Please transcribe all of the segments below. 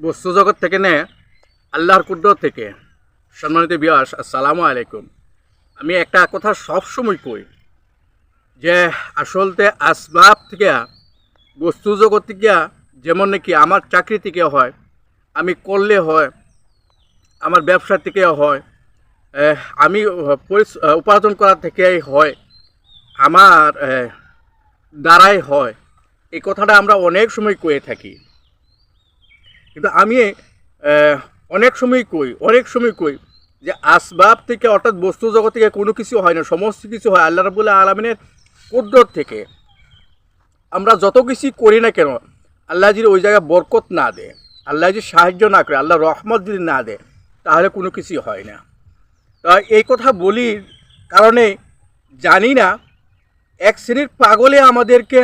বস্তু জগৎ থেকে নে, আল্লাহর কুদ্রত থেকে। সম্মানিত বিয়াস আসসালামু আলাইকুম। আমি একটা কথা সবসময় কই, যে আসলতে আসবাব থেকে বস্তু জগৎ থেকে, যেমন নাকি আমার চাকরি থেকে হয়, আমি করলে হয়, আমার ব্যবসা থেকে হয় আমি উপার্জন করা থেকেই হয়, আমার দ্বারাই হয়। এই কথাটা আমরা অনেক সময় কয়ে থাকি। কিন্তু আমি অনেক সময় কই অনেক সময় কই যে আসবাব থেকে অর্থাৎ বস্তু জগৎ থেকে কোনো কিছু হয় না সমস্ত কিছু হয় আল্লাহ রাবুল্লাহ আলমিনের কুদ্রত থেকে। আমরা যত কিছু করি না কেন আল্লাহ যদি ওই জায়গায় বরকত না দেয় আল্লাহ যদি সাহায্য না করে আল্লাহ রহমত যদি না দেয় তাহলে কোনো কিছু হয় না। তা এই কথা বলি কারণে জানি না এক শ্রেণির পাগলে আমাদেরকে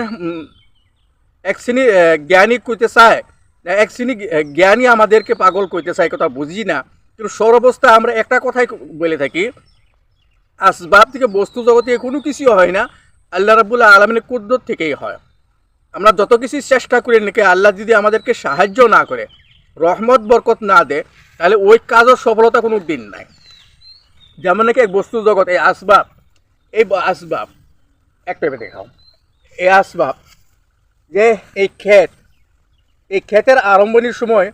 এক শ্রেণি আহ, জ্ঞানী কইতে চায় এক শ্রেণি জ্ঞানী আমাদেরকে পাগল কইতে চায় কথা বুঝি না। কিন্তু সর্বস্থা আমরা একটা কথাই বলে থাকি, আসবাব থেকে বস্তু জগতে কোনো কিছু হয় না, আল্লাহ রাবুল্লাহ আলমিনের কুদ্রত থেকেই হয়। আমরা যত কিছু চেষ্টা করি নাকি আল্লাহ যদি আমাদেরকে সাহায্য না করে, রহমত, বরকত না দেয়, তাহলে ওই কাজের সফলতা কোনো দিন নাই। যেমন নাকি এক বস্তু জগৎ, এই আসবাব এই আসবাব, একটা দেখাও। এই আসবাব, যে এই ক্ষেত এই ক্ষেতের আরম্ভণির সময়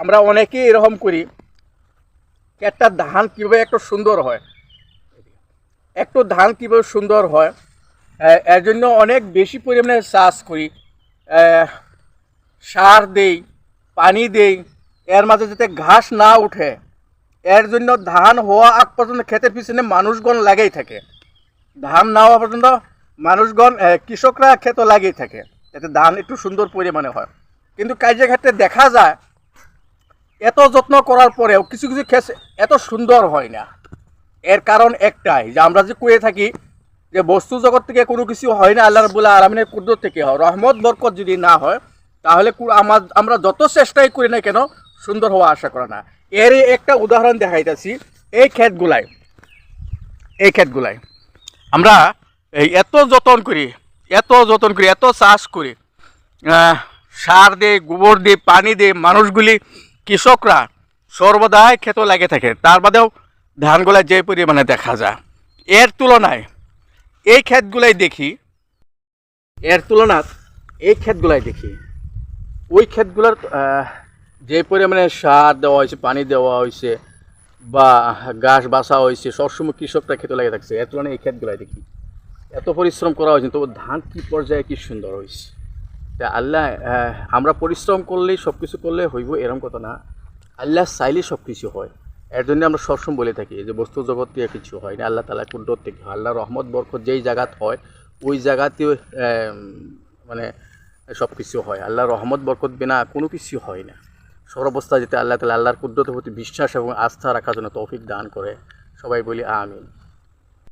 আমরা অনেকেই এরকম করি, ক্ষেতটা ধান কীভাবে একটু সুন্দর হয়। একটু ধান কীভাবে সুন্দর হয় এর জন্য অনেক বেশি পরিমাণে চাষ করি সার দেই, পানি দেই, এর মাঝে যাতে ঘাস না উঠে, এর জন্য ধান হওয়া আগ পর্যন্ত ক্ষেতের পিছনে মানুষগণ লাগেই থাকে। ধান না হওয়া পর্যন্ত মানুষগণ কৃষকরা ক্ষেত লাগেই থাকে। যাতে ধান একটু সুন্দর পরিমাণে হয়। কিন্তু কাজের ক্ষেত্রে দেখা যায়, এত যত্ন করার পরেও কিছু কিছু ক্ষেত এত সুন্দর হয় না। এর কারণ একটাই, যে আমরা যে কয়ে থাকি যে বস্তু জগৎ থেকে কোনো কিছু হয় না, আল্লাহ রবুল্লাহ আলমিনের কুদরত থেকে হয়। রহমত, বরকত যদি না হয়, তাহলে আমার আমরা যত চেষ্টাই করি না কেন সুন্দর হওয়া আশা করে না। এর একটা উদাহরণ দেখাইতেছি, এই ক্ষেতগুলাই। এই ক্ষেতগুলাই। আমরা এই এত যতন করি এত যতন করি, এত চাষ করি সার দিয়ে গোবর দিয়ে পানি দিয়ে মানুষগুলি, কৃষকরা সর্বদাই ক্ষেত লাগে থাকে। তার বাদেও ধানগুলা যে পরিমাণে দেখা যায়। এর তুলনায় এই ক্ষেতগুলাই দেখি এর তুলনাত এই ক্ষেতগুলাই দেখি, ওই ক্ষেতগুলোর যে পরিমাণে সার দেওয়া হয়েছে পানি দেওয়া হয়েছে বা ঘাস বাসা হয়েছে সবসময় কৃষকরা খেতে লাগে থাকছে এর তুলনায় এই ক্ষেতগুলাই দেখি। এত পরিশ্রম করা হয়েছে, তবু ধান কী পর্যায়ে কি সুন্দর হয়েছে? তা আল্লাহ আমরা পরিশ্রম করলেই সব কিছু করলে হইব এরকম কথা না। আল্লাহ চাইলেই সব কিছু হয়। এর জন্য আমরা সবসময় বলে থাকি যে, বস্তু জগৎ থেকে কিছু হয় না, আল্লাহ তালা কুদ্রত থেকে হয়। আল্লাহ রহমত, বরকত যেই জায়গাত হয়, ওই জায়গাতেও মানে সব কিছু হয়। আল্লাহ রহমত, বরকত বিনা কোনো কিছু হয় না। সর্বস্থা যেতে আল্লাহ তালা আল্লাহর কুদ্রতের প্রতি বিশ্বাস এবং আস্থা রাখার জন্য তৌফিক দান করে। সবাই বলি আমিন।